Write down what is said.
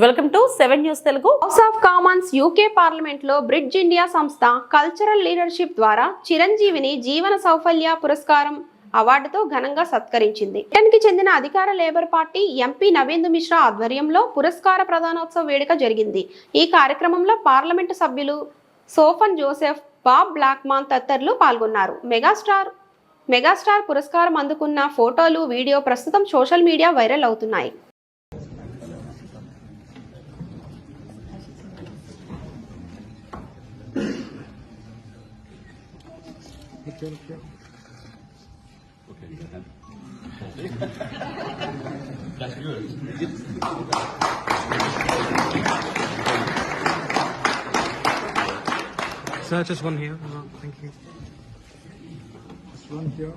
Welcome to seven news Telugu House of Commons UK పార్లమెంట్లో Bridge India సంస్థ cultural leadership ద్వారా చిరంజీవిని జీవన సౌఫల్య పురస్కారం అవార్డుతో ఘనంగా సత్కరించింది. బ్రిటన్ చెందిన అధికార Labour party MP Navendu Mishra ఆధ్వర్యంలో పురస్కార ప్రధానోత్సవ వేడుక జరిగింది. ఈ కార్యక్రమంలో పార్లమెంటు సభ్యులు సోఫన్ జోసెఫ్ బాబ్ బ్లాక్మాన్ తదితరులు పాల్గొన్నారు. మెగాస్టార్ మెగాస్టార్ పురస్కారం అందుకున్న ఫోటోలు వీడియో ప్రస్తుతం సోషల్ మీడియా వైరల్ అవుతున్నాయి. Okay, go ahead. That's good. Sir, just one here. Thank you. Just one here.